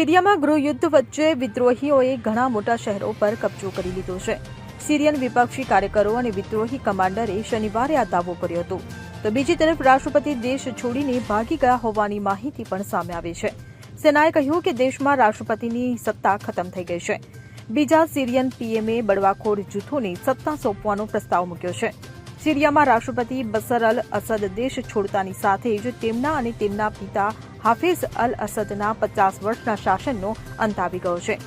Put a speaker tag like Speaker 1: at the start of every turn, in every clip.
Speaker 1: સિરિયામાં ગૃહયુદ્ધ વચ્ચે વિદ્રોહીઓએ ઘણા મોટા શહેરો પર કબજો કરી લીધો છે. સિરિયન વિપક્ષી કાર્યકરો અને વિદ્રોહી કમાન્ડરે શનિવારે આ દાવો કર્યો હતો. તો બીજી તરફ રાષ્ટ્રપતિ દેશ છોડીને ભાગી ગયા હોવાની માહિતી પણ સામે આવી છે. સેનાએ કહ્યું કે દેશમાં રાષ્ટ્રપતિની સત્તા ખતમ થઈ ગઈ છે. બીજા સિરિયન પીએમએ બળવાખોર જૂથોને સત્તા સોંપવાનો પ્રસ્તાવ મૂક્યો છે. સિરિયામાં રાષ્ટ્રપતિ બસર અલ અસદ દેશ છોડતાની સાથે જ તેમના અને તેમના પિતા હાફિઝ અલ અસદના પચાસ વર્ષના શાસનનો અંત આવી ગયો છે.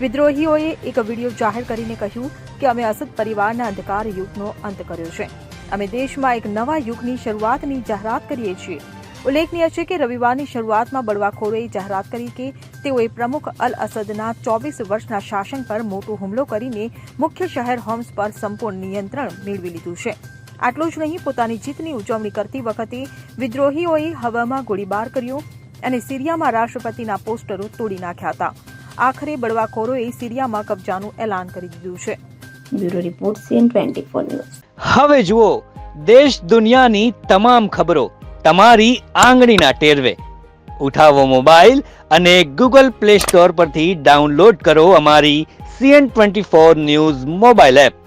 Speaker 1: વિદ્રોહીઓએ એક વીડિયો જાહેર કરીને કહ્યું કે અમે અસદ પરિવારના અંધકાર યુગનો અંત કર્યો છે. અમે દેશમાં એક નવા યુગની શરૂઆતની જાહેરાત કરીએ છીએ. ઉલ્લેખનીય છે કે રવિવારની શરૂઆતમાં બળવાખોરોએ જાહેરાત કરી કે તેઓએ પ્રમુખ અલ અસદના ચોવીસ વર્ષના શાસન પર મોટો હુમલો કરીને મુખ્ય શહેર હોમ્સ પર સંપૂર્ણ નિયંત્રણ મેળવી લીધું છે. આટલું જ નહીં પોતાની જીતની ઉજવણી કરતી વખતે વિદ્રોહીઓએ હવામાં ગોળીબાર કર્યો અને સિરિયામાં રાષ્ટ્રપતિના પોસ્ટરો તોડી નાખ્યા હતા. આખરે બળવાખોરોએ સિરિયામાં કબજાનું એલાન કરી દીધું છે.
Speaker 2: Bureau report C N twenty four news.
Speaker 3: હવે જુઓ દેશ દુનિયાની તમામ ખબરો તમારી આંગળીના ટેરવે. ઉઠાવો મોબાઈલ અને ગૂગલ પ્લે સ્ટોર પરથી ડાઉનલોડ કરો અમારી C N twenty four news mobile app.